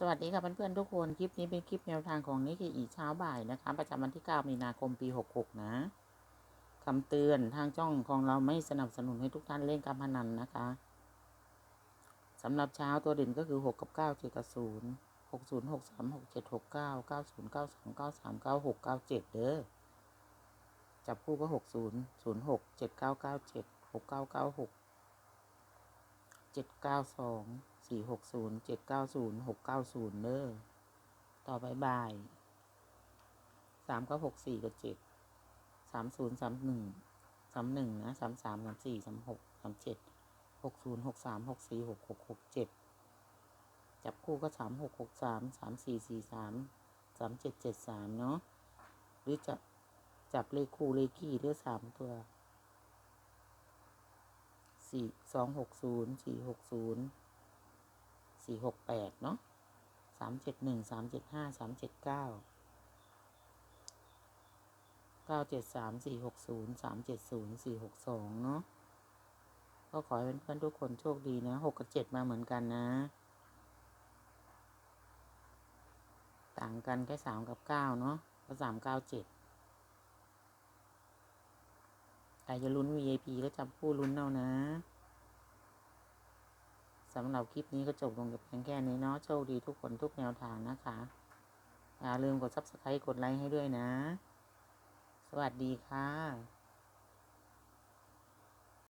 สวัสดีค่ะเพื่อนๆทุกคน คลิปนี้เป็นคลิปแนวทางของนิกเกอีเช้าบ่ายนะคะ ประจำวันที่ 9 มีนาคมปี 66 นะคำเตือนทางช่องของเราไม่สนับสนุนให้ทุกท่านเล่นการพนันนะคะสำหรับเช้าตัวเด่นก็คือ 6 กับ 9 7 กับ 0 6 0 6 3 6 7 6 9 9 0 9 3 9 3 9 6 9 7 เด้อจับคู่ก็ 60 06 7997 6996 เจ็ดเก้าสองสี่หกศูนย์เจ็ดเก้าศูนย์หกเก้าศูนย์เด้อต่อไปบ่ายสามเก้าหกสี่กับเจ็ดสามศูนย์สามหนึ่งสามหนึ่งนะสามสามสามสี่สามหกสามเจ็ดหกศูนย์หกสามหกสี่หกหกหกเจ็ดจับคู่ก็สามหกหกสามสามสี่สี่สามสามเจ็ดเจ็ดสามเนาะหรือจับจับเลขคู่เลขคี่หรือสามตัว สี่สองหกศูนย์สี่หกศูนย์สี่หกแปดเนาะสามเจ็ดหนึ่งสามเจ็ดห้าสามเจ็ดเก้าเก้าเจ็ดสามสี่หกศูนย์สามเจ็ดศูนย์สี่หกสองเนาะก็ขอให้เพื่อนๆทุกคนโชคดีนะหกกับเจ็ดมาเหมือนกันนะ ต่างกันแค่สามกับเก้าเนาะก็สามเก้าเจ็ด ใครจะลุ้น VIP ก็จับผู้ลุ้นเอานะสำหรับคลิปนี้ก็จบลงกับเพียงแค่นี้เนาะโชคดีทุกคนทุกแนวทางนะคะ อย่าลืมกด subscribe กดไลค์ให้ด้วยนะ สวัสดีค่ะ